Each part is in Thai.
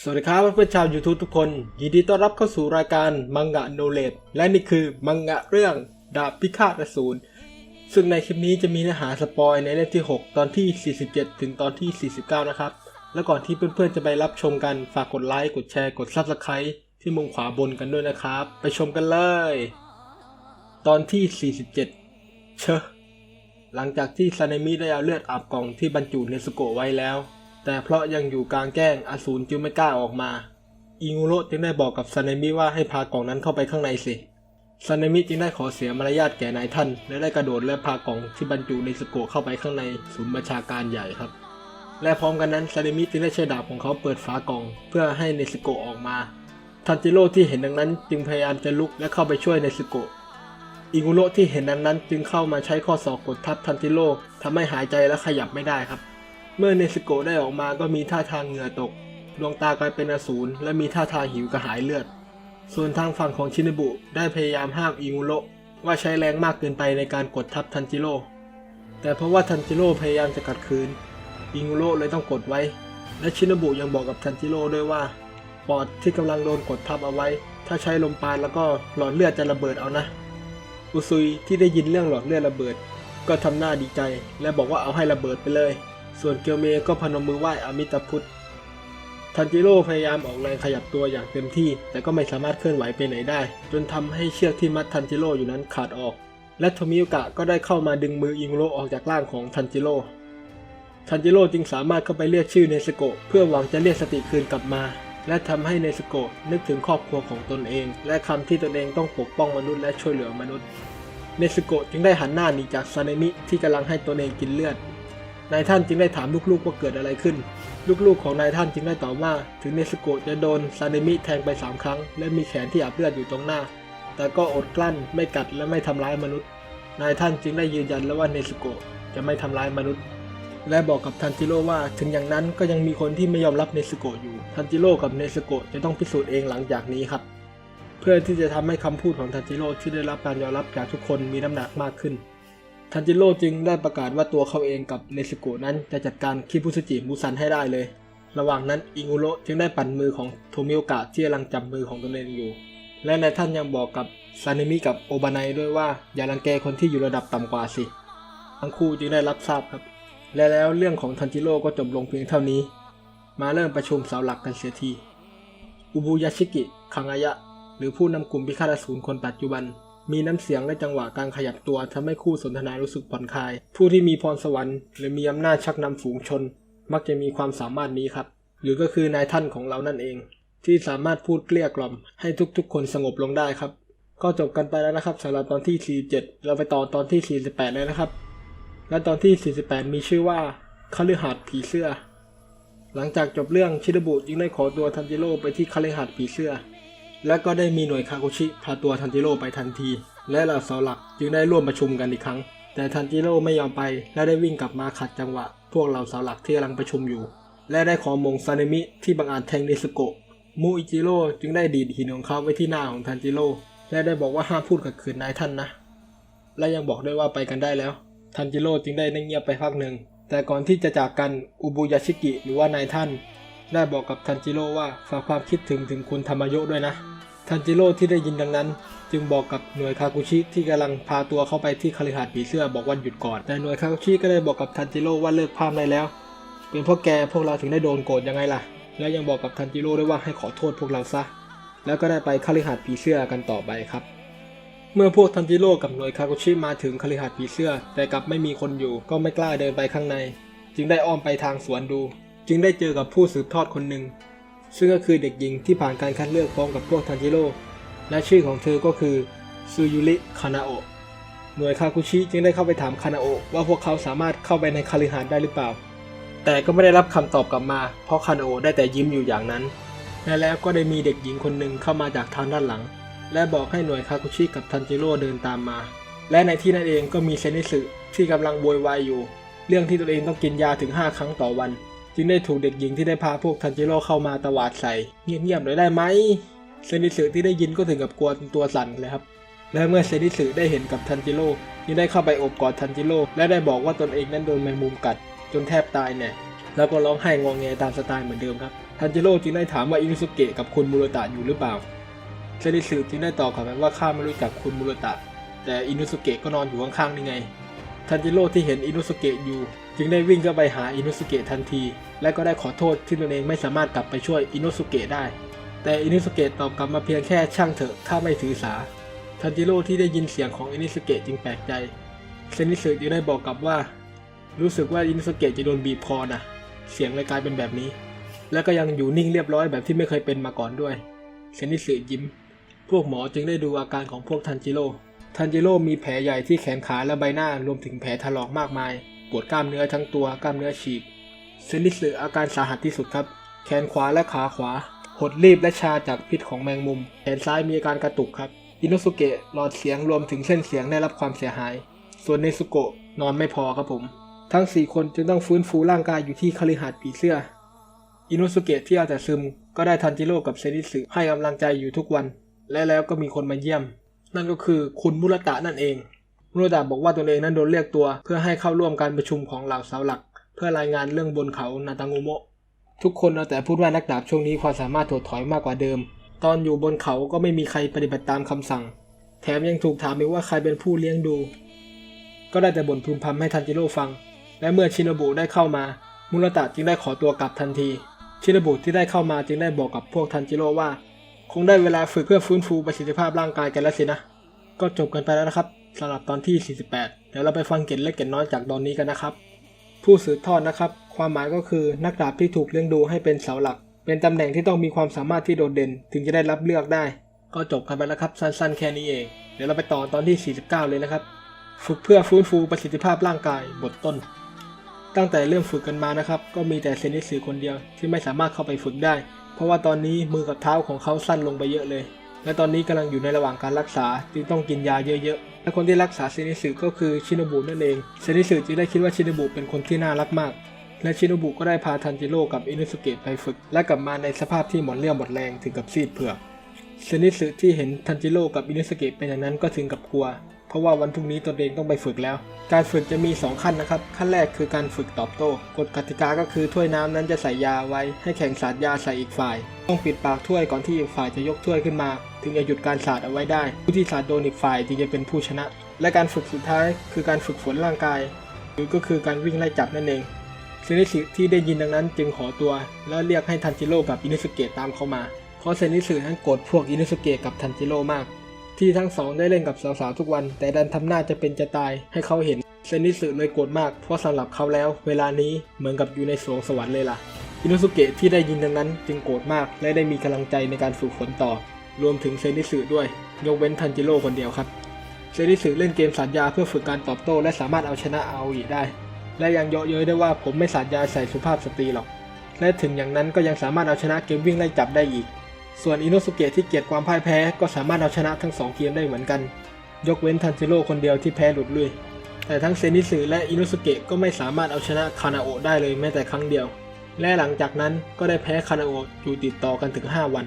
สวัสดีครับเพื่อนชาว YouTube ทุกคน ยินดีต้อนรับเข้าสู่รายการมังงะโนเลดและนี่คือมังงะเรื่องดาบพิฆาตอสูรซึ่งในคลิปนี้จะมีเนื้อหาสปอยในเล่มที่ 6 ตอนที่ 47 ถึงตอนที่ 49 นะครับ แล้วก่อนที่เพื่อนๆจะไปรับชมกันฝากกดไลค์กดแชร์กด Subscribe ที่มุมขวาบนกันด้วยนะครับ ไปชมกันเลย ตอนที่ 47 เชอะหลังจากที่ซาเนมิได้เอาเลือดอาบกล่องที่บรรจุเนสโกะไว้แล้ว แต่เพราะยังอยู่กลางแจ้งอสูรจึงไม่กล้าออกมา อิงูโรจึงได้บอกกับซาเนมิว่าให้พากล่องนั้นเข้าไปข้างในสิซาเนมิจึงได้ขอเสียมารยาทแก่นายท่าน และได้กระโดดและพากล่องที่บรรจุเนสโกเข้าไปข้างในศูนย์บัญชาการใหญ่ครับ และพร้อมกันนั้นซาเนมิจึงได้ใช้ดาบของเขาเปิดฝากล่องเพื่อให้เนสโกออกมา ทันจิโร่ที่เห็นดังนั้น จึงพยายามจะลุกและเข้าไปช่วยเนสโกอิงุโรที่เห็นดังนั้น จึงเข้ามาใช้ข้อศอกกดทับทันจิโร่ทำให้หายใจและขยับไม่ได้ครับ เมื่อเนสโกะได้ออกมาก็มีท่าทางเหงื่อตก ดวงตากลายเป็นอสูรและมีท่าทางหิวกระหายเลือด ส่วนทางฝั่งของชินบุได้พยายามห้ามอิงุโระว่าใช้แรงมากเกินไปในการกดทับทันจิโร่ แต่เพราะว่าทันจิโร่พยายามจะกัดคืน อิงุโระเลยต้องกดไว้ และชินบุยังบอกกับทันจิโร่ด้วยว่า ปอดที่กำลังโดนกดทับเอาไว้ ถ้าใช้ลมปราณแล้วก็หลอดเลือดจะระเบิดเอานะ อุซุยที่ได้ยินเรื่องหลอดเลือดระเบิด ก็ทำหน้าดีใจ และบอกว่าเอาให้ระเบิดไปเลย ส่วนเกียวเมก็พนมมือไหว้อามิตาพุทธ ทันจิโร่พยายามออกแรงขยับตัวอย่างเต็มที่ แต่ก็ไม่สามารถเคลื่อนไหวไปไหนได้ จนทำให้เชือกที่มัดทันจิโร่อยู่นั้นขาดออก และโทมิโอกะก็ได้เข้ามาดึงมืออิงโรออกจากร่างของทันจิโร่ทันจิโร่จึงสามารถเข้าไปเรียกชื่อเนสโกะเพื่อหวังจะเรียกสติคืนกลับมา และทำให้เนสโกะนึกถึงครอบครัวของตนเอง และคำที่ตนเองต้องปกป้องมนุษย์และช่วยเหลือมนุษย์เนสโกะจึงได้หันหน้าหนีจากซาเนมิที่กำลังให้ตนเองกินเลือด นายท่านจึงได้ถามลูกๆว่าเกิดอะไรขึ้น ลูกๆของนายท่านจึงได้ตอบว่า ถึงเนสโกะจะโดนซาเนมิแทงไปสามครั้ง และมีแขนที่อาบเลือดอยู่ตรงหน้า แต่ก็อดกลั้นไม่กัดและไม่ทำร้ายมนุษย์ นายท่านจึงได้ยืนยันแล้วว่าเนสโกะจะไม่ทำร้ายมนุษย์ และบอกกับทันจิโร่ว่าถึงอย่างนั้นก็ยังมีคนที่ไม่ยอมรับเนสโกะอยู่ ทันจิโร่กับเนสโกะจะต้องพิสูจน์เองหลังจากนี้ครับ เพื่อที่จะทำให้คำพูดของทันจิโร่ที่ได้รับการยอมรับจากทุกคนมีน้ำหนักมากขึ้น ทันจิโร่จึงได้ประกาศว่าตัวเขาเองกับเนสโกะนั้นจะจัดการคิบุสจิมุซันให้ได้เลย ระหว่างนั้นอิงุโระจึงได้ปั่นมือของโทมิโอกะที่กำลังจับมือของตนเองอยู่ และนายท่านยังบอกกับซานิมิกับโอบานายด้วยว่าอย่ารังแกคนที่อยู่ระดับต่ำกว่าสิ ทั้งคู่จึงได้รับทราบครับ และแล้วเรื่องของทันจิโร่ก็จบลงเพียงเท่านี้ มาเริ่มประชุมเสาหลักกันเสียทีอุบุยาชิกิคังอายะ หรือผู้นำกลุ่มพิฆาตอสูรคนปัจจุบัน มีน้ำเสียงและจังหวะการขยับตัวทำให้คู่สนทนารู้สึกผ่อนคลาย ผู้ที่มีพรสวรรค์หรือมีอำนาจชักนำฝูงชน มักจะมีความสามารถนี้ครับ หรือก็คือนายท่านของเรานั่นเอง ที่สามารถพูดเกลี้ยกล่อม ให้ทุกๆ คนสงบลงได้ครับ ก็จบกันไปแล้วนะครับสำหรับตอนที่ 47 เราไปต่อตอนที่ 48 เลยนะครับ และตอนที่ 48 มีชื่อว่าคฤหาสน์ผีเสื้อ หลังจากจบเรื่องชิดบุจึงได้ขอตัวทันจิโร่ไปที่คฤหาสน์ผีเสื้อ และก็ได้มีหน่วยคาคุชิพาตัวทันจิโร่ไปทันที และเหล่าเสาหลักจึงได้ร่วมประชุมกันอีกครั้ง แต่ทันจิโร่ไม่ยอมไป และได้วิ่งกลับมาขัดจังหวะ พวกเหล่าเสาหลักที่กำลังประชุมอยู่ และได้ขอมงซาเนมิที่บังอาจแทงเนสโกะมูอิจิโร่จึงได้ดีดหินของเขาไว้ที่หน้าของทันจิโร่และได้บอกว่าห้ามพูดกับขืนนายท่านนะ และยังบอกด้วยว่าไปกันได้แล้ว ทันจิโร่จึงได้นิ่งเงียบไปพักหนึ่งแต่ก่อนที่จะจากกันอุบุยาชิกิหรือว่านายท่าน ได้บอกกับทันจิโร่ว่าฝากความคิดถึงถึงคุณธรรมโยด้วยนะ ทันจิโร่ที่ได้ยินดังนั้น จึงบอกกับหน่วยคากุชิที่กำลังพาตัวเข้าไปที่คฤหาสน์ผีเสื้อบอกว่าหยุดก่อน แต่หน่วยคากุชิก็ได้บอกกับทันจิโร่ว่าเลิกพามได้แล้ว เป็นเพราะแกพวกเราถึงได้โดนโกรธยังไงล่ะ และยังบอกกับทันจิโร่ด้วยว่าให้ขอโทษพวกเราซะ แล้วก็ได้ไปคฤหาสน์ผีเสื้อกันต่อไปครับเมื่อพวกทันจิโร่กับหน่วยคากุชิมาถึงคฤหาสน์ผีเสื้อ แต่กลับไม่มีคนอยู่ก็ไม่กล้าเดินไปข้างใน จึงได้อ้อมไปทางสวนดู จึงได้เจอกับผู้สืบทอดคนหนึ่ง ซึ่งก็คือเด็กหญิงที่ผ่านการคัดเลือกพร้อมกับพวกทันจิโร่และชื่อของเธอก็คือซูยุริคานาโอะหน่วยคาคุชิจึงได้เข้าไปถามคานาโอะว่าพวกเขาสามารถเข้าไปในคฤหานได้หรือเปล่า แต่ก็ไม่ได้รับคำตอบกลับมา เพราะคานาโอะได้แต่ยิ้มอยู่อย่างนั้น และแล้วก็ได้มีเด็กหญิงคนหนึ่งเข้ามาจากทางด้านหลัง และบอกให้หน่วยคาคุชิกับทันจิโร่เดินตามมา และในที่นั้นเองก็มีเซนิสึที่กำลังโวยวายอยู่ เรื่องที่ตัวเองต้องกินยาถึง 5 ครั้งต่อวัน จึงได้ถูกเด็กหญิงที่ได้พาพวกทันจิโร่เข้ามาตวาดใส่ เงียบๆหน่อยได้ไหมเซนิสึที่ได้ยินก็ถึงกับกลัวตัวสั่นเลยครับ และเมื่อเซนิสึได้เห็นกับทันจิโร่ยังได้เข้าไปโอบกอดทันจิโร่และได้บอกว่าตนเองนั้นโดนแมงมุมกัด จนแทบตายเนี่ยแล้วก็ร้องไห้งอแงตามสไตล์เหมือนเดิมครับทันจิโร่จึงได้ถามว่าอินุสุเกะกับคุณมูโรตะอยู่หรือเปล่าเซนิสึจึงได้ตอบกลับไปว่าข้าไม่รู้จักคุณมูโรตะ แต่อินุสุเกะก็นอนอยู่ข้างๆนี่ไงทันจิโร่ที่เห็นอินุสุเกะอยู่ จึงได้วิ่งเข้าไปหาอินุสุเกะทันที และก็ได้ขอโทษที่ตนเองไม่สามารถกลับไปช่วยอินุสุเกะได้ แต่อินุสุเกะตอบกลับมาเพียงแค่ช่างเถอะข้าไม่ถือสาทันจิโร่ที่ได้ยินเสียงของอินุสุเกะจึงแปลกใจเซนิสึจึงได้บอกกลับว่า รู้สึกว่าอินุสุเกะจะโดนบีบคอนะเสียงเลยกลายเป็นแบบนี้ แล้วก็ยังอยู่นิ่งเรียบร้อยแบบที่ไม่เคยเป็นมาก่อนด้วยเซนิสึยิ้ม พวกหมอจึงได้ดูอาการของพวกทันจิโร่ทันจิโร่มีแผลใหญ่ที่แขนขาและใบหน้ารวมถึงแผลถลอกมากมาย ปวดกล้ามเนื้อทั้งตัวกล้ามเนื้อฉีกเซนิสึอาการสาหัสที่สุดครับ แขนขวาและขาขวา หดรีบและชาจากพิษของแมงมุม แขนซ้ายมีอาการกระตุกครับ อินุสุเกะหลอดเสียงรวมถึงเส้นเสียงได้รับความเสียหาย ส่วนเนซุโกะนอนไม่พอครับผม ทั้ง 4 คนจึงต้องฟื้นฟูร่างกายอยู่ที่คฤหาสน์ผีเสื้อ อินุสุเกะที่เอาแต่ซึมก็ได้ทันจิโร่กับเซนิสึให้กำลังใจอยู่ทุกวัน และแล้วก็มีคนมาเยี่ยม นั่นก็คือคุณมุรตะนั่นเอง มุรตะบอกว่าตนเองนั้นโดนเรียกตัว เพื่อให้เข้าร่วมการประชุมของเหล่าเสาหลัก เพื่อรายงานเรื่องบนเขานาตางูโมะทุกคนเอาแต่พูดว่านักดาบช่วงนี้ความสามารถถดถอยมากกว่าเดิม ตอนอยู่บนเขาก็ไม่มีใครปฏิบัติตามคำสั่ง แถมยังถูกถามอีกว่าใครเป็นผู้เลี้ยงดู ก็ได้แต่บ่นพึมพำให้ทันจิโร่ฟัง และเมื่อชินบุได้เข้ามา มุรตะจึงได้ขอตัวกลับทันที ชินบุที่ได้เข้ามาจึงได้บอกกับพวกทันจิโร่ว่า คงได้เวลาฝึกเพื่อฟื้นฟูประสิทธิภาพร่างกายกันแล้วสินะ ก็จบกันไปแล้วนะครับสำหรับตอนที่ 48 เดี๋ยวเราไปฟังเกร็ดเล็กเกร็ดน้อยจากตอนนี้กันนะครับ ผู้สืบทอดนะครับ ความหมายก็คือนักดาบที่ถูกเลี้ยงดูให้เป็นเสาหลัก เป็นตำแหน่งที่ต้องมีความสามารถที่โดดเด่น ถึงจะได้รับเลือกได้ ก็จบกันไปแล้วครับ สั้นๆ แค่นี้เอง เดี๋ยวเราไปต่อตอนที่ 49 เลยนะครับ ฝึกเพื่อฟื้นฟูประสิทธิภาพร่างกายบทต้น ตั้งแต่เริ่มฝึกกันมานะครับ ก็มีแต่เซนิสึคนเดียวที่ไม่สามารถเข้าไปฝึกได้ เพราะว่าตอนนี้มือกับเท้าของเขาสั้นลงไปเยอะเลย และตอนนี้กำลังอยู่ในระหว่างการรักษาจึงต้องกินยาเยอะๆ และคนที่รักษาเซนิสึก็คือชินบุนั่นเอง เซนิสึจึงได้คิดว่าชินบุเป็นคนที่น่ารักมาก และชินบุก็ได้พาทันจิโร่กับอินุสุเกะไปฝึก และกลับมาในสภาพที่หมดเรี่ยวหมดแรงถึงกับซีดเผือกเซนิสึที่เห็นทันจิโร่กับอินุสเกะเป็นอย่างนั้นก็ถึงกับกลัว เพราะว่าวันพรุ่งนี้ตนเองต้องไปฝึกแล้ว การฝึกจะมี 2 ขั้นนะครับ ขั้นแรกคือการฝึกตอบโต้กฎกติกาก็คือถ้วยน้ำนั้นจะใส่ยาไว้ ให้แข่งสาดยาใส่อีกฝ่าย ต้องปิดปากถ้วยก่อนที่อีกฝ่ายจะยกถ้วยขึ้นมา ถึงจะหยุดการสาดเอาไว้ได้ ผู้ที่สาดโดนอีกฝ่ายจึงจะเป็นผู้ชนะ และการฝึกสุดท้ายคือการฝึกฝนร่างกาย หรือก็คือการวิ่งไล่จับนั่นเองเซนิสึที่ได้ยินดังนั้นจึงขอตัว แล้วเรียกให้ทันจิโร่กับอินุสเกะตามเข้ามา เพราะเซนิสึนั้นโกรธพวกอินุสเกะกับทันจิโร่มาก ที่ทั้งสองได้เล่นกับสาวๆทุกวัน แต่ดันทำหน้าจะเป็นจะตายให้เขาเห็น เซนิสึเลยโกรธมากเพราะสำหรับเขาแล้ว เวลานี้เหมือนกับอยู่ในสวงสวรรค์เลยล่ะอินุสุเกะที่ได้ยินดังนั้นจึงโกรธมากและได้มีกำลังใจในการฝึกฝนต่อ รวมถึงเซนิสึด้วย ยกเว้นทันจิโร่คนเดียวครับ เซนิสึเล่นเกมสัญญาเพื่อฝึกการตอบโต้และสามารถเอาชนะอาอีได้ และยังเยาะเย้ยได้ว่าผมไม่สัญญาใส่สุภาพสตรีหรอก และถึงอย่างนั้นก็ยังสามารถเอาชนะเกมวิ่งไล่จับได้อีก ส่วนอิโนสุเกะที่เกลียดความพ่ายแพ้ก็สามารถเอาชนะทั้งสองเกมได้เหมือนกัน ยกเว้นทันจิโร่คนเดียวที่แพ้หลุดลุยแต่ทั้งเซนิสึและอิโนสุเกะก็ไม่สามารถเอาชนะคานาโอะได้เลยแม้แต่ครั้งเดียว และหลังจากนั้นก็ได้แพ้คานาโอะอยู่ติดต่อกันถึง 5 วัน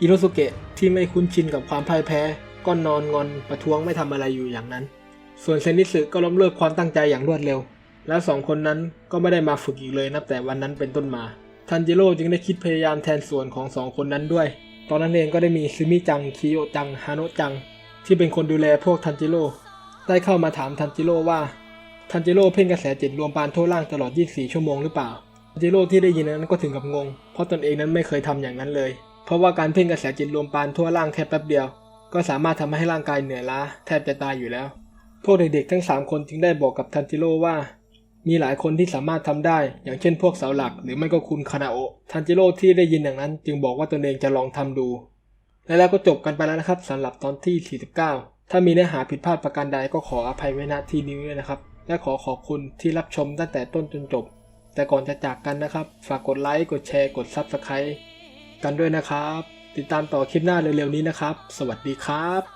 อิโนสุเกะที่ไม่คุ้นชินกับความพ่ายแพ้ก็นอนงอนประท้วงไม่ทำอะไรอยู่อย่างนั้น ส่วนเซนิสึก็ล้มเลิกความตั้งใจอย่างรวดเร็ว แล้วสองคนนั้นก็ไม่ได้มาฝึกอีกเลยนับแต่วันนั้นเป็นต้นมา ทันจิโร่จึงได้คิดพยายามแทนส่วนของสองคนนั้นด้วย ตอนนั้นเองก็ได้มีซึมิจัง คิโยจัง ฮาโนะจัง ที่เป็นคนดูแลพวกทันจิโร่ ได้เข้ามาถามทันจิโร่ว่า ทันจิโร่เพ่งกระแสจิตรวมปานทั่วร่างตลอด 24 ชั่วโมงหรือเปล่า ทันจิโร่ที่ได้ยินนั้นก็ถึงกับงง เพราะตนเองนั้นไม่เคยทำอย่างนั้นเลย เพราะว่าการเพ่งกระแสจิตรวมปานทั่วร่างแค่แป๊บเดียว ก็สามารถทำให้ร่างกายเหนื่อยล้าแทบจะตายอยู่แล้ว พวกเด็กๆทั้ง 3 คนจึงได้บอกกับทันจิโร่ว่า มีหลายคนที่สามารถทำได้ อย่างเช่นพวกเสาหลัก หรือไม่ก็คุณคานาโอทันจิโร่ที่ได้ยินอย่างนั้น จึงบอกว่าตนเองจะลองทำดู และแล้วก็จบกันไปแล้วนะครับสำหรับตอนที่ 49 ถ้ามีเนื้อหาผิดพลาดประการใดก็ขออภัยไว้ณที่นี้ด้วยนะครับ และขอขอบคุณที่รับชมตั้งแต่ต้นจนจบ แต่ก่อนจะจากกันนะครับ ฝากกดไลค์กดแชร์กด Subscribe กันด้วยนะครับ ติดตามต่อคลิปหน้าเร็วๆนี้นะครับ สวัสดีครับ